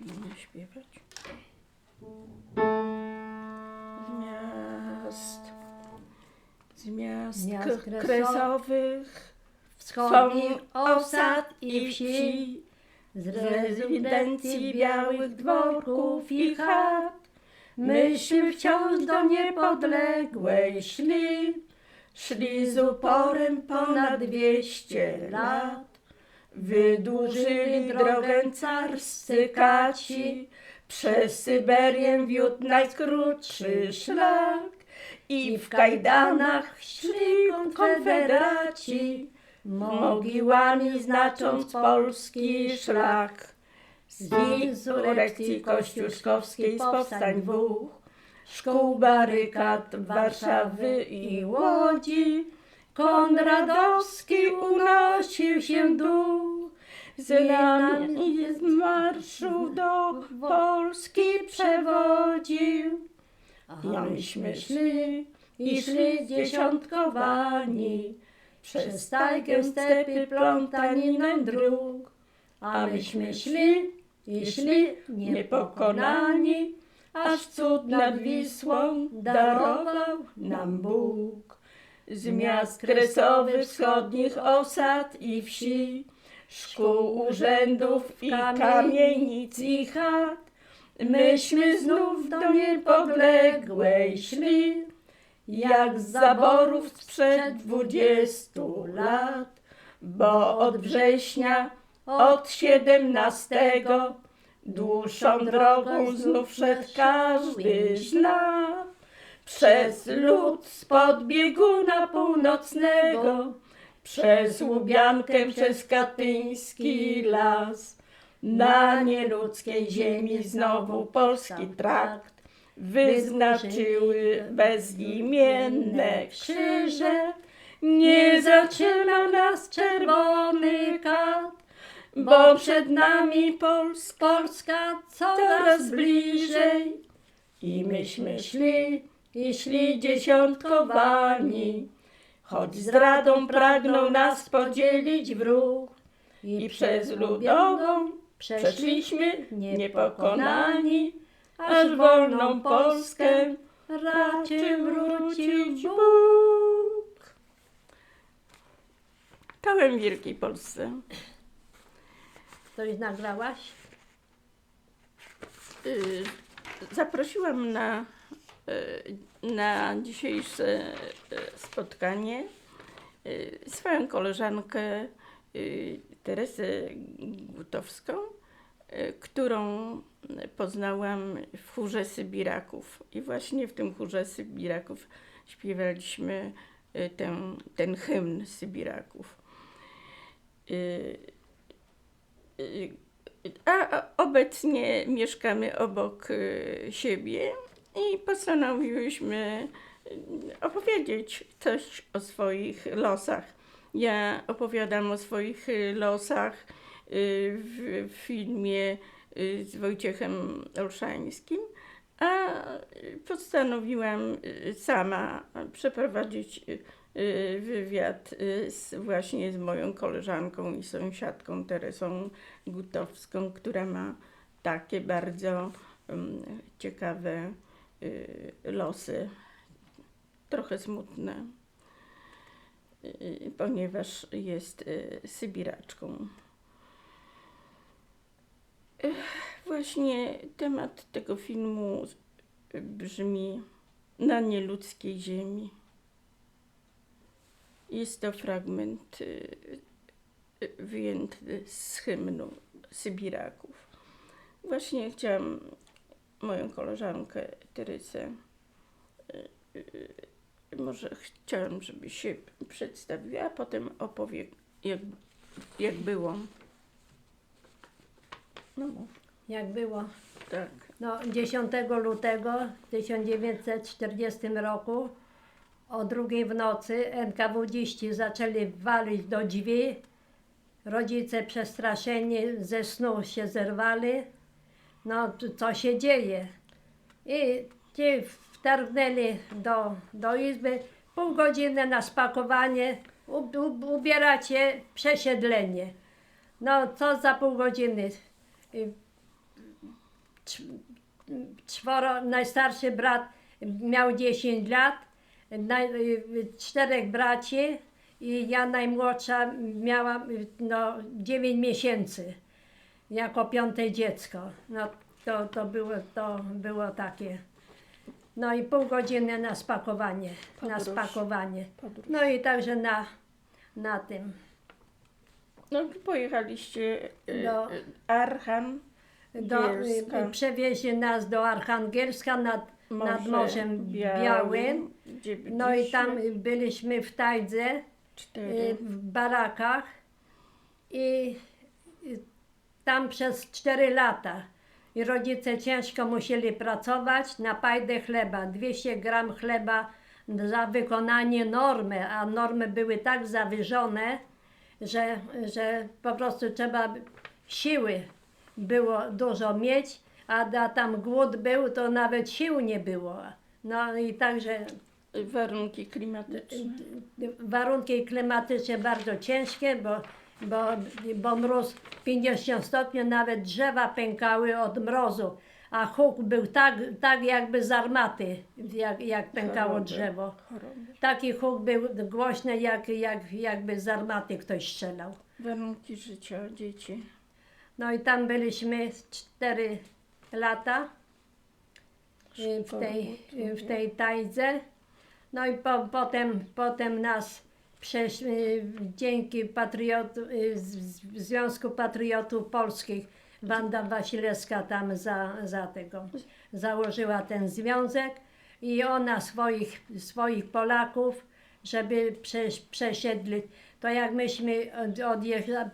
Zaczynamy śpiewać. Z miast, z miast, miast kresowych, kresowych, wschodnich osad i wsi, z rezydencji białych dworków i chat, myśmy wciąż do niepodległej szli, szli z uporem ponad dwieście lat. Wydłużyli drogę carscy kaci, przez Syberię wiódł najkrótszy szlak i w kajdanach szli konfederaci, mogiłami znacząc polski szlak. Z insurekcji kościuszkowskiej, z powstań dwóch, szkół barykad Warszawy i Łodzi, Konradowski unosił się duch, z nami z marszu do Polski przewodził. Ja myśmy szli i szli dziesiątkowani, przez tajgę stepy plątaninem dróg. A myśmy szli i szli niepokonani, aż cud nad Wisłą darował nam Bóg. Z miast kresowych, wschodnich osad i wsi, szkół, urzędów i kamienic i chat, myśmy znów do niepodległej szli, jak z zaborów sprzed dwudziestu lat, bo od września, od siedemnastego, dłuższą drogą znów szedł każdy zna. Przez lód spod bieguna północnego, przez Łubiankę, przez Katyński las, na nieludzkiej ziemi znowu polski trakt wyznaczyły bezimienne krzyże. Nie zatrzyma nas czerwony kat, bo przed nami Polska, Polska coraz bliżej. I myśmy szli, i szli dziesiątkowani, choć zdradą pragnął nas podzielić wróg. I przez ludową przeszliśmy niepokonani, aż wolną Polskę raczył wrócić Bóg. Pełen Wielkiej Polsce. Coś nagrałaś? Y, Zaprosiłam na, na dzisiejsze y, spotkanie y, swoją koleżankę y, Teresę Gutowską, y, którą poznałam w chórze Sybiraków. I właśnie w tym chórze Sybiraków śpiewaliśmy y, ten, ten hymn Sybiraków. Y, y, a obecnie mieszkamy obok y, siebie i postanowiłyśmy y, opowiedzieć coś o swoich losach. Ja opowiadam o swoich y, losach y, w, filmie z Wojciechem Olszańskim, a postanowiłam sama przeprowadzić wywiad z, właśnie z moją koleżanką i sąsiadką Teresą Gutowską, która ma takie bardzo um, ciekawe losy, trochę smutne, y, ponieważ jest y, Sybiraczką. Właśnie temat tego filmu brzmi Na nieludzkiej ziemi. Jest to fragment y, y, wyjęty z hymnu Sybiraków. Właśnie chciałam moją koleżankę Terysę, y, y, może chciałam, żeby się przedstawiła, a potem opowie, jak, jak było. No mów, Jak było? tak. No, 10 lutego 1940 roku o drugiej w nocy NKWDziści zaczęli walić do drzwi. Rodzice przestraszeni ze snu się zerwali. No, co się dzieje? I ci wtargnęli do, do izby. Pół godziny na spakowanie, u, u, ubieracie przesiedlenie. No, co za pół godziny? Cz- czworo, najstarszy brat miał 10 lat, naj, y, czterech braci i ja najmłodsza miałam y, no, 9 miesięcy jako piąte dziecko. No to, to, było, to było takie. No i pół godziny na spakowanie, na Podróż. spakowanie. Podróż. No i także na, na tym. No pojechaliście y, Do- y, Archan, Do, Bielska. y, przewieźli nas do Archangelska nad, nad Morzem Białym. No i tam byliśmy w Tajdze, y, w barakach i tam przez 4 lata. I rodzice ciężko musieli pracować na pajdę chleba, 200 gram chleba za wykonanie normy, a normy były tak zawyżone, że, że po prostu trzeba siły było dużo mieć, a da tam głód był, to nawet sił nie było. No i także Warunki klimatyczne. warunki klimatyczne bardzo ciężkie, bo, bo, bo mróz 50 stopni, nawet drzewa pękały od mrozu, a huk był tak, tak jakby z armaty, jak, jak pękało Choroby. drzewo. Choroby. Taki huk był głośny, jak, jak, jakby z armaty ktoś strzelał. Warunki życia dzieci. No i tam byliśmy 4 lata y, w tej, w tej tajdze. No i po, potem, potem nas przesz, y, dzięki patriotu, y, Związku Patriotów Polskich Wanda Wasilewska tam za, za tego założyła ten związek i ona swoich, swoich Polaków, żeby przesiedli. To jak myśmy od- odjeżdżali,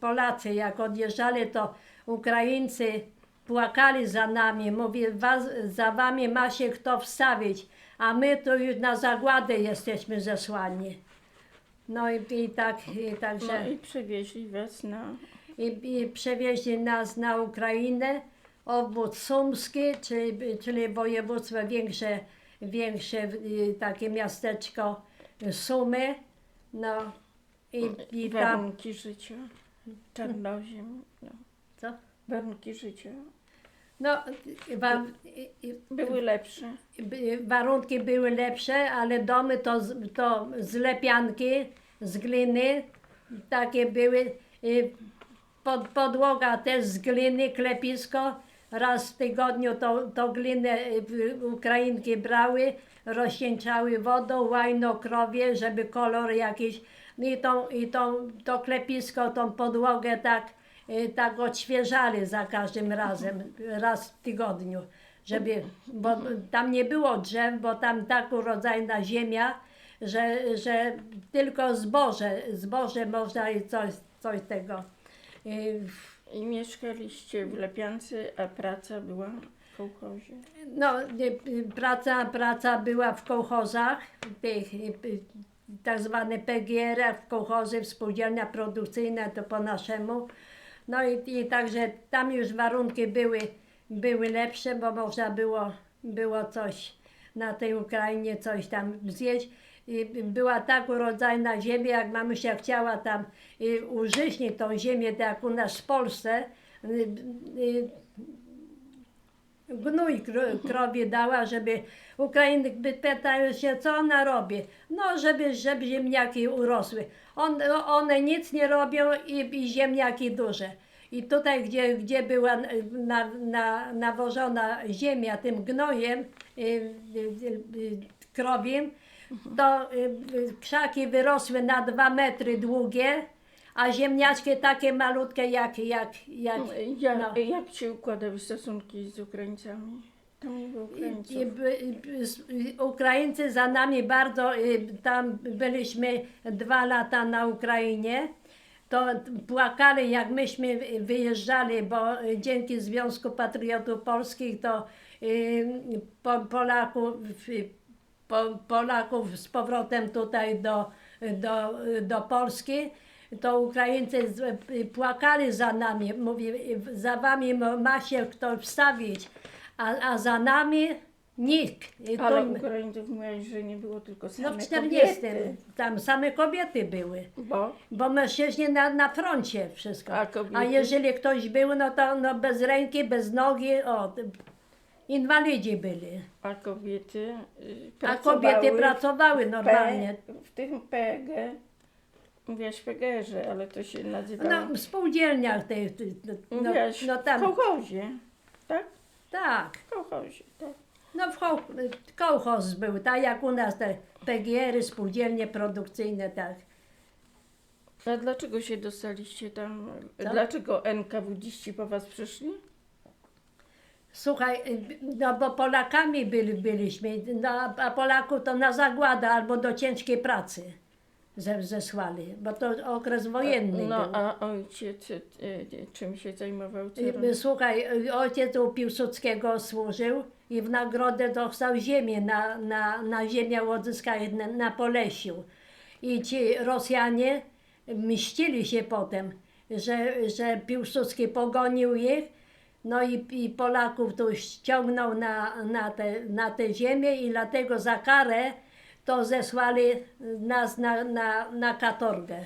Polacy jak odjeżdżali, to Ukraińcy płakali za nami, mówi, was, za wami ma się kto wstawić, a my tu już na zagładę jesteśmy zesłani. No i, i tak, i także... No i przewieźli was na I, i przewieźli nas na Ukrainę, obwód sumski, czyli, czyli województwo większe, większe y, takie miasteczko Sumy. No i, i tam, warunki życia. Czarnoziem. No. co? Warunki życia No, wa, były lepsze. by- warunki były lepsze, ale domy to, z- to z lepianki, z gliny, takie były. y, Pod, podłoga też z gliny, klepisko. Raz w tygodniu to, to glinę y, w- Ukrainki brały, rozcieńczały wodą, łajno krowie, żeby kolor jakiś. I, tą, i tą, to klepisko, tą podłogę tak, tak odświeżali za każdym razem, raz w tygodniu żeby, bo tam nie było drzew, bo tam tak urodzajna ziemia, że, że tylko zboże, zboże można i coś, coś tego. Y, I mieszkaliście w Lepiance, a praca była w kołchozie. No, y, y, praca, praca była w kołchozach, tych y, y, tak zwane PGR, w kołchozy, spółdzielnia produkcyjna, to po naszemu. No i, i także tam już warunki były, były lepsze, bo można było, było coś na tej Ukrainie, coś tam zjeść. I była tak urodzajna ziemia, jak mamusia chciała tam y, użyźnić tą ziemię, tak jak u nas w Polsce, y, y, gnój kro- krowie dała, żeby Ukrainy pytają się, co ona robi. No, żeby, żeby ziemniaki urosły. On, one nic nie robią i, i ziemniaki duże. I tutaj, gdzie, gdzie była na, na, nawożona ziemia tym gnojem y, y, y, krowiem, to y, krzaki wyrosły na dwa metry długie, a ziemniaczki takie malutkie jak, jak, jak Jak, no. jak się układały stosunki z Ukraińcami? Tam nie było Ukraińców. I, by- i, s- i Ukraińcy za nami bardzo, y, tam byliśmy dwa lata na Ukrainie, to płakali jak myśmy wyjeżdżali, bo y, dzięki Związku Patriotów Polskich to y, po, Polaków, y, po, Polaków z powrotem tutaj do, do, do Polski, to Ukraińcy y, płakali za nami, mówi, y, za wami ma się kto wstawić, a, a za nami Nikt. I Ale to- Ukraińców mówiłaś, że nie było tylko same no w 40. kobiety. Tam same kobiety były. Bo? Bo mężczyźni na, na froncie wszystko. A kobiety? A jeżeli ktoś był, no to no bez ręki, bez nogi, o, inwalidzi byli. A kobiety y, A pracowały kobiety w pracowały P- normalnie. w tym PG, mówiłaś PGR-ze, ale to się nazywało... No, w spółdzielniach tych, tych, no, mówiłaś no w tam, kołchozie, tak? tak. W kołchozie, tak. No w koł, kołchoz był, tak jak u nas te PGR-y, spółdzielnie produkcyjne, tak. A dlaczego się dostaliście tam? Co? Dlaczego NKWDziści po was przyszli? Słuchaj, y, no bo Polakami byli, byliśmy, no, a- Polaków to na zagładę albo do ciężkiej pracy zesłali, bo to okres wojenny No był. a ojciec y, y, czym się zajmował? Co robił? Słuchaj, ojciec u Piłsudskiego służył i w nagrodę dostał ziemię na, na, na ziemię odzyskał na, na Polesiu. I ci Rosjanie mścili się potem, że, że Piłsudski pogonił ich, no i, i Polaków tu ściągnął na, na, te, na tę ziemię i dlatego za karę to zesłali nas na, na, na katorgę.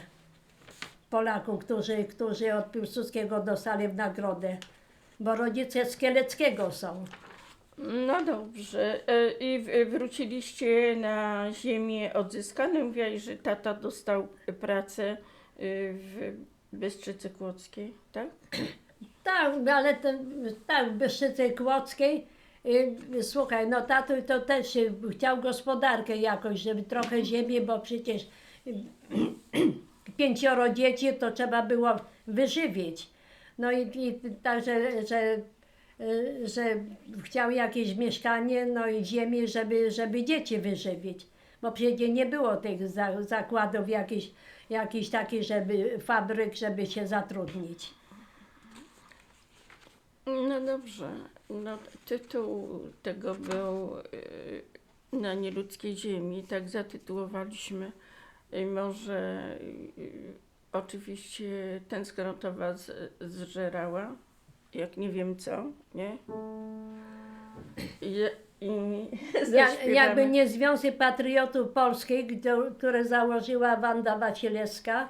Polaków, którzy, którzy od Piłsudskiego dostali w nagrodę, bo rodzice z Kieleckiego są. No dobrze. E, I wróciliście na ziemię odzyskane. Mówiłaś, że tata dostał pracę y, w Bystrzycy Kłodzkiej, tak? Tak, ale ten, tak, w Bystrzycy Kłodzkiej, słuchaj, no tatuś to też y, chciał gospodarkę jakoś, żeby trochę ziemi, bo przecież y, pięcioro dzieci to trzeba było wyżywić. No i, i także, że, y, że chciał jakieś mieszkanie, no i ziemi, żeby, żeby dzieci wyżywić. Bo przecież nie było tych za, zakładów jakichś jakiś takich, żeby fabryk, żeby się zatrudnić. No dobrze. No, tytuł tego był y, Na nieludzkiej ziemi, tak zatytułowaliśmy. I może y, oczywiście tęsknota was zżerała, jak nie wiem co, nie? I, i Ja, jakby nie Związek Patriotów Polskich, które założyła Wanda Wasilewska,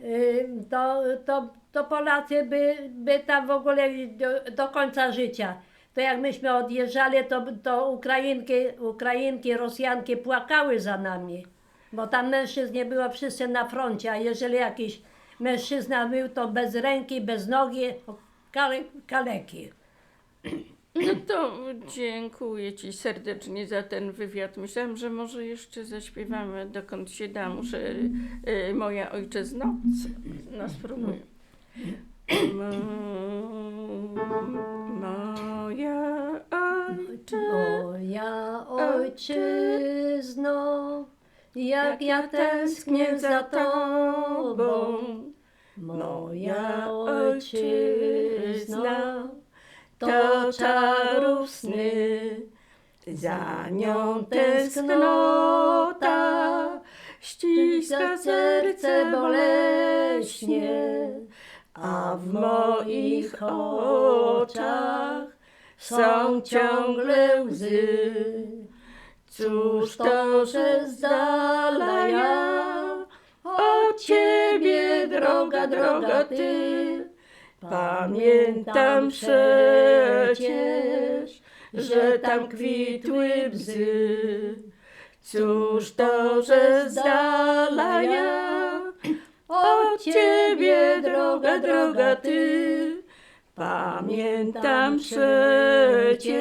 y, to, to, to Polacy by, by tam w ogóle do, do końca życia. To jak myśmy odjeżdżali, to, to Ukrainki, Ukrainki, Rosjanki płakały za nami, bo tam mężczyzn nie było wszyscy na froncie, a jeżeli jakiś mężczyzna był, to bez ręki, bez nogi, kale, kaleki. No to dziękuję Ci serdecznie za ten wywiad. Myślałam, że może jeszcze zaśpiewamy dokąd się da. Muszę y, moja ojczyzno. No spróbuję. Mo- Moja. Moja ojczyzno, jak ja tęsknię za Tobą. Moja ojczyzna, to czarów sny, za nią tęsknota ściska serce boleśnie, a w moich oczach są ciągle łzy. Cóż to, że z od ciebie, droga, droga ty, pamiętam przecież, że tam kwitły bzy. Cóż to, że z ciebie, droga, droga ty, pamiętam przecież,